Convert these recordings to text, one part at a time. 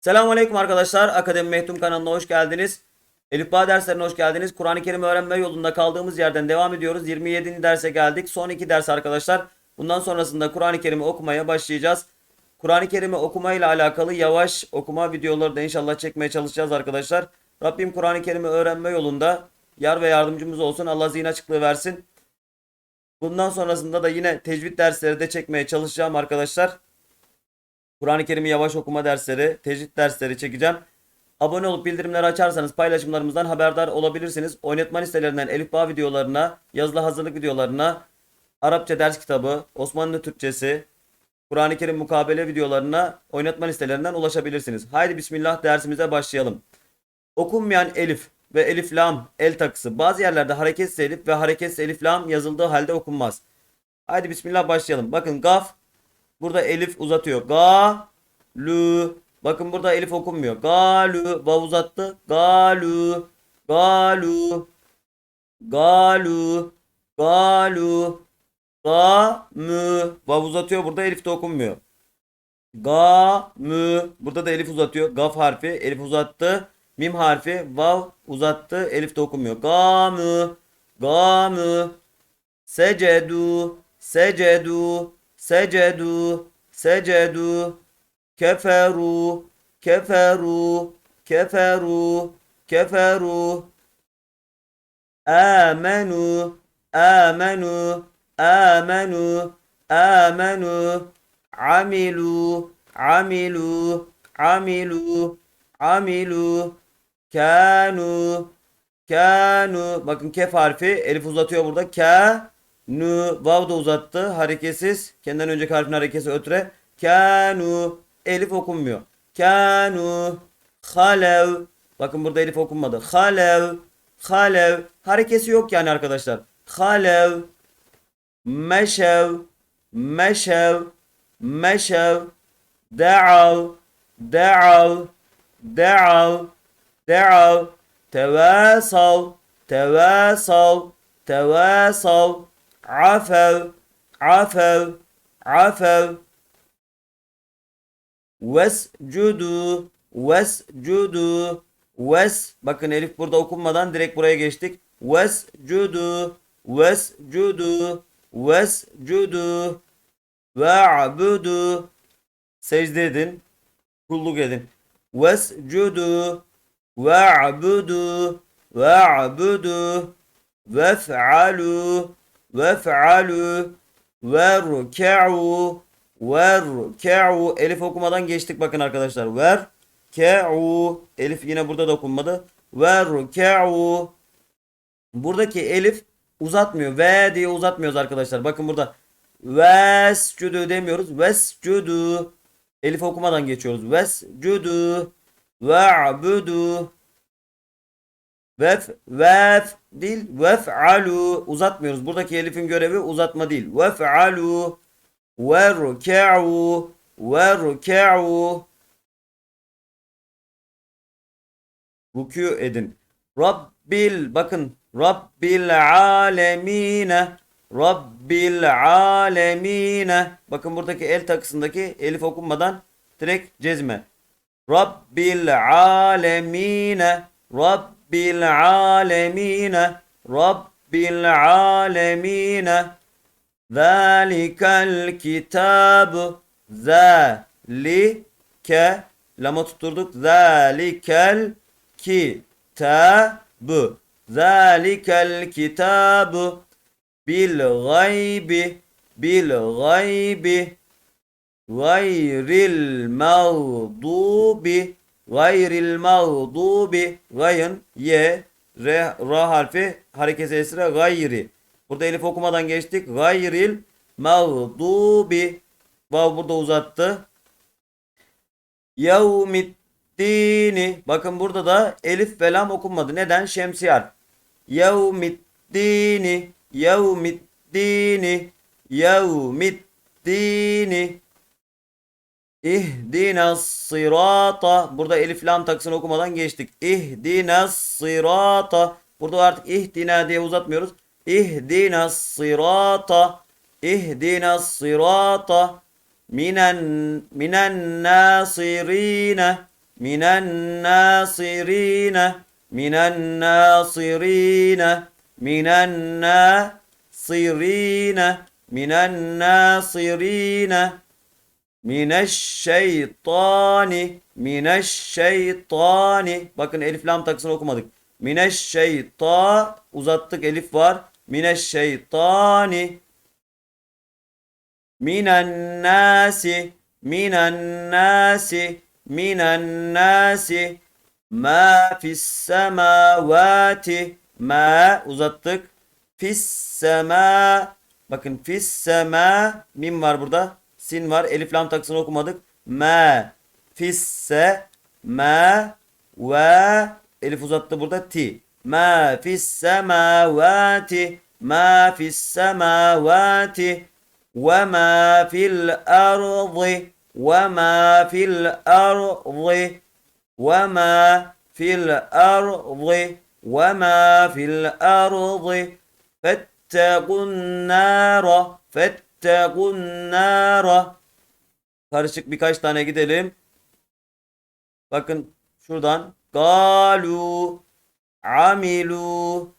Selamünaleyküm arkadaşlar. Akademi Mehtum kanalına hoş geldiniz. Elif Bağ derslerine hoş geldiniz. Kur'an-ı Kerim öğrenme yolunda kaldığımız yerden devam ediyoruz. 27. derse geldik. Son iki ders arkadaşlar. Bundan sonrasında Kur'an-ı Kerim'i okumaya başlayacağız. Kur'an-ı Kerim'i okumayla alakalı yavaş okuma videoları da inşallah çekmeye çalışacağız arkadaşlar. Rabbim Kur'an-ı Kerim'i öğrenme yolunda yar ve yardımcımız olsun. Allah zihin açıklığı versin. Bundan sonrasında da yine tecvid dersleri de çekmeye çalışacağım arkadaşlar. Kur'an-ı Kerim'i yavaş okuma dersleri, tecvid dersleri çekeceğim. Abone olup bildirimleri açarsanız paylaşımlarımızdan haberdar olabilirsiniz. Oynatma listelerinden Elif videolarına, yazılı hazırlık videolarına, Arapça ders kitabı, Osmanlı Türkçesi, Kur'an-ı Kerim mukabele videolarına oynatma listelerinden ulaşabilirsiniz. Haydi bismillah dersimize başlayalım. Okunmayan elif ve elif lam el takısı bazı yerlerde hareketsiz elif ve hareketsiz elif lam yazıldığı halde okunmaz. Haydi bismillah başlayalım. Bakın gaf Burada elif uzatıyor. Ga lu. Bakın burada elif okunmuyor. Galu. Vav uzattı. Galu. Galu. Galu. Galu. Ga mü. Vav uzatıyor. Burada elif de okunmuyor. Ga mü. Burada da elif uzatıyor. Gaf harfi. Elif uzattı. Mim harfi. Vav uzattı. Elif de okunmuyor. Ga mü. Ga mü. Secedu. Secedu. Secedu. Secedu. Keferu. Keferu. Keferu. Keferu. Amenu. Amenu. Amenu. Amenu. Amilu. Amilu. Amilu. Amilu. Kanu. Kanu. Bakın kef harfi. Elif uzatıyor burada. Ka. Nu. Vav da uzattı. Hareketsiz. Kendinden önceki harfin harekesi ötre. Kanu. Elif okunmuyor. Kanu. Halev. Bakın burada elif okunmadı. Halev. Halev. Harekesi yok yani arkadaşlar. Halev. Meşev. Meşev. Meşev. Da'av. Da'av. Da'av. Da'av. Tevasav. Tevasav. Tevasav. Afev. Afev. Afev. Vescudu. Vescudu. Ves. Bakın Elif burada okunmadan direkt buraya geçtik. Vescudu. Vescudu. Vescudu. Ve'budu. Secde edin. Kulluk edin. Vescudu. Ve'budu. Ve'budu. Vef'alu. Vef'alu. Verke'u. Verke'u. Elif okumadan geçtik bakın arkadaşlar. Verke'u. Elif yine burada da okunmadı. Verke'u. Buradaki elif uzatmıyor. Ve diye uzatmıyoruz arkadaşlar. Bakın burada. Vescudu demiyoruz. Vescudu. Elif okumadan geçiyoruz. Vescudu. Ve'budu. Vef, vef değil. Vef'alu. Uzatmıyoruz. Buradaki elifin görevi uzatma değil. Vef'alu. Verke'u. Verke'u. Rükû edin. Rabbil bakın Rabbil alemine Rabbil alemine bakın buradaki el takısındaki elif okunmadan direkt cezme. Rabbil alemine Rabbil alemine Rabbil alemine. Zalikel kitabu Zalike. Lama tutturduk. Zalikel kitabu. Zalikel kitabu Bil gaybi Bil gaybi. Gayril mağdubi Gayril mağdubi Gayın ye re, ra harfi hareket esre gayri. Burada elif okumadan geçtik. Gayril mağdubi Vav burada uzattı. Yevmiddini Bakın burada da elif ve lam okunmadı. Neden? Şemsiyar. Yevmiddini Yevmiddini Yevmiddini İhdinas sırata. Burada elif lam takısını okumadan geçtik. İhdinas sırata. Burada artık ihdina diye uzatmıyoruz. İhdinas sırata. İhdinas sırata. Minen minen nasirine. minen nasirine minen nasirine minen nasirine minen nasirine mineşşeytani mineşşeytani. Bakın elif lam takısını okumadık. Mineşşeyta uzattık elif var. Mineşşeytani. Minen nasi minen nasi minen nasi ma fis semavati ma uzattık. Fis sema bakın fis sema mim var burada sin var elif lam takısını okumadık ma fisse ma ve elif uzattı burada ti ma fis semavati ma fis semavati ve ma fil ardı ve ma fil ardı ve ma fil ardı ve ma fil ardı fettekun nara fettekun nara Karışık birkaç tane gidelim. Bakın şuradan. Galu amilu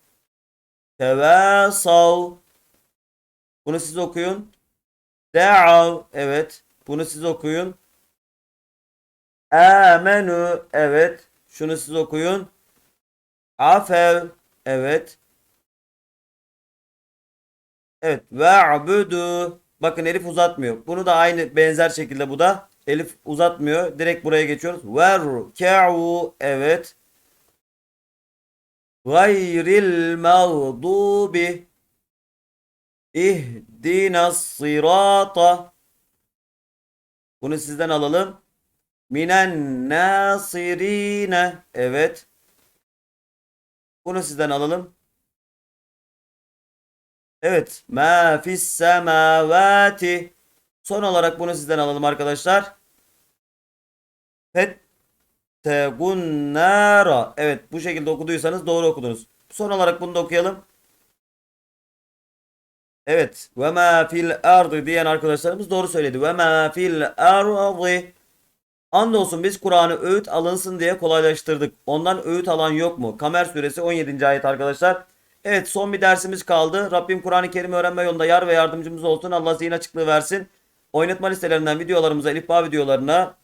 tevasav Bunu siz okuyun. De'av evet. Bunu siz okuyun. Amenu evet. Şunu siz okuyun. Afev evet. Evet. Ve'budu. Bakın Elif uzatmıyor. Bunu da aynı benzer şekilde bu da Elif uzatmıyor. Direkt buraya geçiyoruz. Verke'u evet. Gayril mağdubi İhdinas sirata Bunu sizden alalım. Minen nasirine evet. Bunu sizden alalım. Evet. Ma fis semavati. Son olarak bunu sizden alalım arkadaşlar. Fettegun nara. Evet bu şekilde okuduysanız doğru okudunuz. Son olarak bunu da okuyalım. Evet. Ve ma fil ardı diyen arkadaşlarımız doğru söyledi. Ve ma fil ardı. Andolsun biz Kur'an'ı öğüt alınsın diye kolaylaştırdık. Ondan öğüt alan yok mu? Kamer suresi 17. ayet arkadaşlar. Evet son bir dersimiz kaldı. Rabbim Kur'an-ı Kerim öğrenme yolunda yar ve yardımcımız olsun. Allah zihin açıklığı versin. Oynatma listelerinden videolarımıza, elifba videolarına,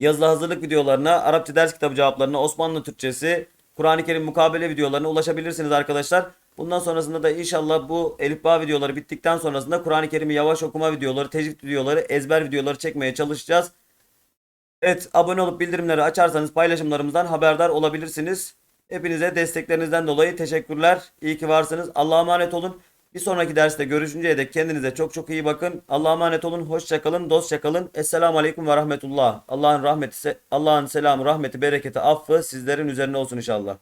yazılı hazırlık videolarına, Arapça ders kitabı cevaplarına, Osmanlı Türkçesi, Kur'an-ı Kerim mukabele videolarına ulaşabilirsiniz arkadaşlar. Bundan sonrasında da inşallah bu elifba videoları bittikten sonrasında Kur'an-ı Kerim'i yavaş okuma videoları, tecvid videoları, ezber videoları çekmeye çalışacağız. Evet abone olup bildirimleri açarsanız paylaşımlarımızdan haberdar olabilirsiniz. Hepinize desteklerinizden dolayı teşekkürler. İyi ki varsınız. Allah'a emanet olun. Bir sonraki derste görüşünceye dek kendinize çok çok iyi bakın. Allah'a emanet olun. Hoşça kalın. Dostça kalın. Esselamu Aleyküm ve Rahmetullah. Allah'ın rahmeti, Allah'ın selamı, rahmeti, bereketi, affı sizlerin üzerine olsun inşallah.